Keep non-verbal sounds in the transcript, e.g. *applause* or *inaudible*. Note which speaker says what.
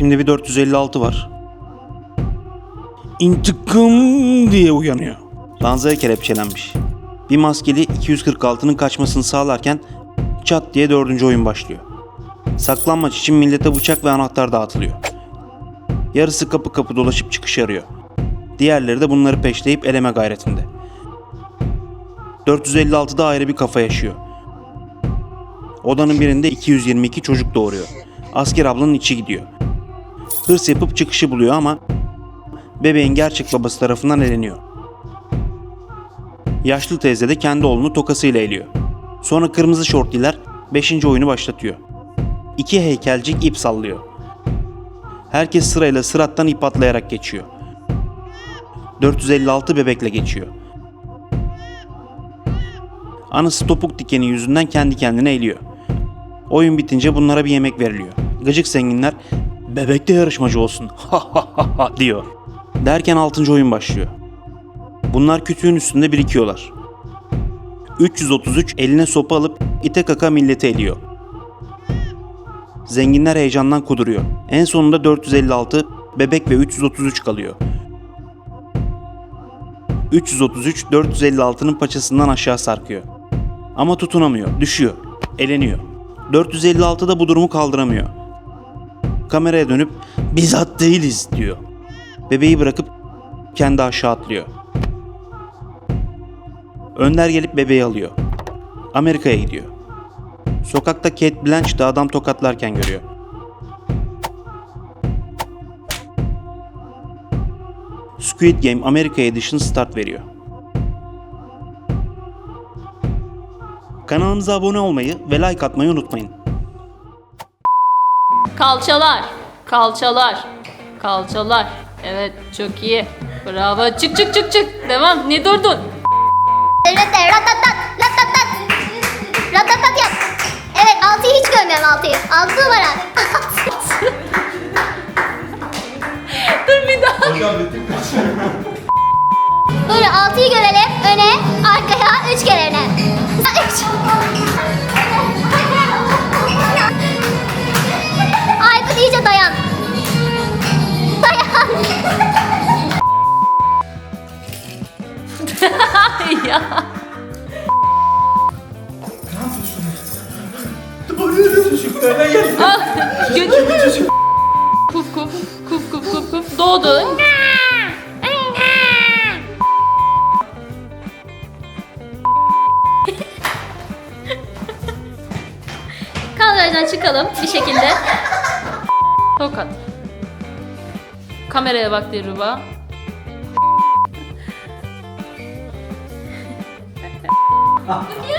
Speaker 1: Şimdi bir 456 var. İntikam diye uyanıyor. Ranzaya kelepçelenmiş. Bir maskeli 246'nın kaçmasını sağlarken çat diye dördüncü oyun başlıyor. Saklanmaç için millete bıçak ve anahtar dağıtılıyor. Yarısı kapı kapı dolaşıp çıkış arıyor. Diğerleri de bunları peşleyip eleme gayretinde. 456'da ayrı bir kafa yaşıyor. Odanın birinde 222 çocuk doğuruyor. Asker ablanın içi gidiyor. Hırs yapıp çıkışı buluyor ama bebeğin gerçek babası tarafından eleniyor. Yaşlı teyze de kendi oğlunu tokasıyla eliyor. Sonra kırmızı şortliler 5. oyunu başlatıyor. İki heykelcik ip sallıyor. Herkes sırayla sırattan ip atlayarak geçiyor. 456 bebekle geçiyor. Anısı topuk dikeni yüzünden kendi kendine eğiliyor. Oyun bitince bunlara bir yemek veriliyor. Gıcık zenginler bebek de yarışmacı olsun *laughs* diyor. Derken 6. oyun başlıyor. Bunlar kütüğün üstünde birikiyorlar. 333 eline sopa alıp ite kaka milleti eliyor. Zenginler heyecandan kuduruyor. En sonunda 456 bebek ve 333 kalıyor. 333 456'nın paçasından aşağı sarkıyor. Ama tutunamıyor, düşüyor, eleniyor. 456 da bu durumu kaldıramıyor. Kameraya dönüp bizzat değiliz diyor. Bebeği bırakıp kendi aşağı atlıyor. Önder gelip bebeği alıyor. Amerika'ya gidiyor. Sokakta Kate Blanchett'ı adam tokatlarken görüyor. Squid Game Amerika Edition start veriyor. Kanalımıza abone olmayı ve like atmayı unutmayın.
Speaker 2: Kalçalar. Kalçalar. Kalçalar. Evet çok iyi. Bravo. Çık çık çık çık. Devam. Ne durdun?
Speaker 3: Ratatat, ratatat, ratatat. Ratatat yap. Evet altıyı hiç görmüyorum altıyı. Altı numara. *laughs*
Speaker 2: Dur bir daha.
Speaker 3: Böyle altıyı görelim. Öne, arkaya, üç kere öne. Üç.
Speaker 2: Ya. Al. Götür. Kuf kuf. Kuf kuf kuf kuf. Doğdu. Kadrajdan çıkalım bir şekilde. Tokat. Kameraya bak Dilruba. 啊 *laughs*